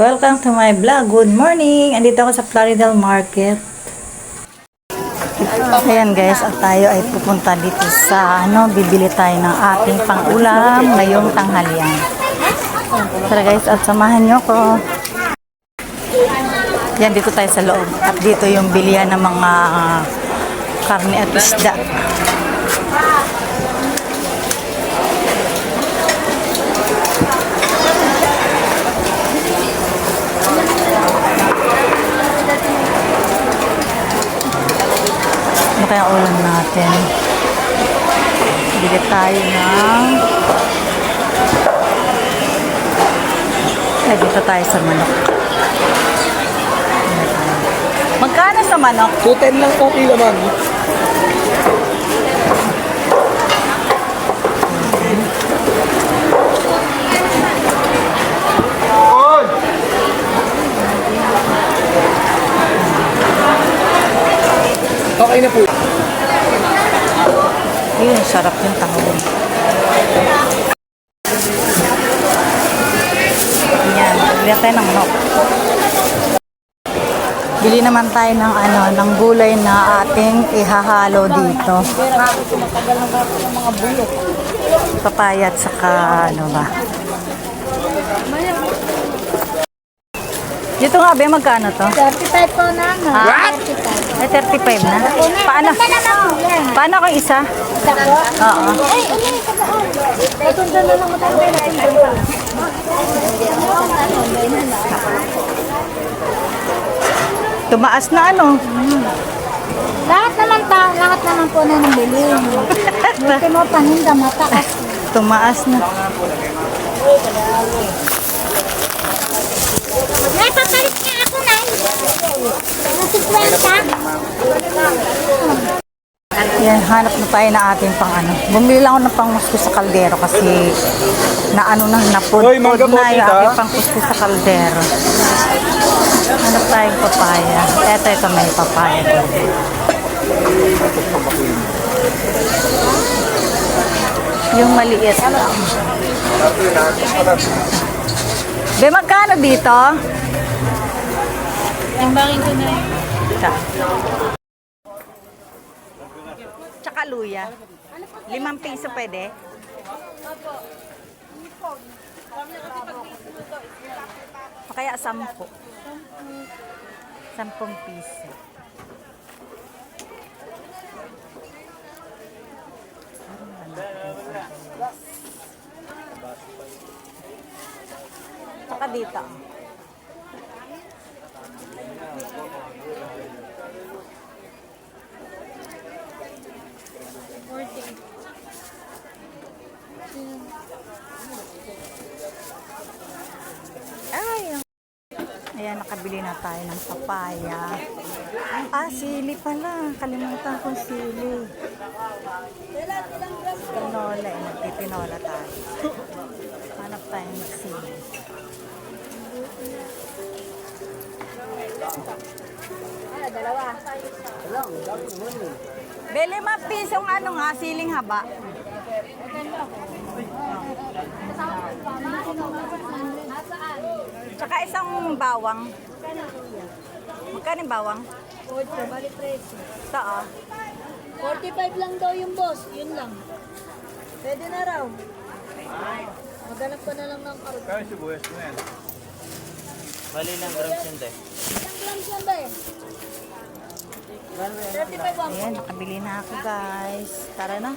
Welcome to my vlog. Good morning! Andito ako sa Floridel Market. Ayan guys, at tayo ay pupunta dito sa ano, bibili tayo ng ating pang-ulam ngayong tanghalian. Tara guys, at samahan nyo ko. Yan, dito tayo sa loob. At dito yung bilihan ng mga ah, karne at isda. Kaya ulam natin? Bili tayo ng... Eh, dito tayo sa manok. Magkano sa manok? 210 lang po kilo, Okay na po. Ayun, sarap yung tahong. Yan, bili tayo ng manok. Bili naman tayo ng ano, ng gulay na ating ihahalo dito. Papaya at saka ano ba. Dito nga, be, magkano to? 35 po na, no? Ah, Ay, 35 na. Paano? Paano kung isa? Isa po? Oo. Ay, ano yung na lang mo tayo Tumaas na ano. Lahat naman ta, lahat naman po na nabili. Buti mo paninda mataas. Tumaas na. Yan, hanap na tayo na ating pang ano. Bumili lang ako ng pang musko sa kaldero kasi na ano na, napod Hoy, mangga po, na yung tita. ating pang musko sa kaldero. Hanap tayong papaya. Eto, ito may papaya. Yung maliit lang. Be, magkano dito? Timbangin ko na yun. Ito. Luya. Limang piso pwede? O kaya sampu. Sampung piso. Tsaka dito. Ay, ang- Ayan, nakabili na tayo ng papaya. Ah, sili pala. Kalimutan ko sili. Tinola eh. Nagtitinola tayo. Hanap tayo ng sili. Ah, dalawa. Beli ma pisong ano nga, siling haba. Tsaka isang bawang. Magkano yung bawang? 40, bali preso. Ito ah. 45 lang daw yung boss, yun lang. Pwede na raw. Maghanap ka na lang ng karot. Kaya sibuyas mo yan. Bali lang grams yun tayo. Isang grams yan ba eh? 35 lang. Ayan, nakabili na ako guys. Tara na.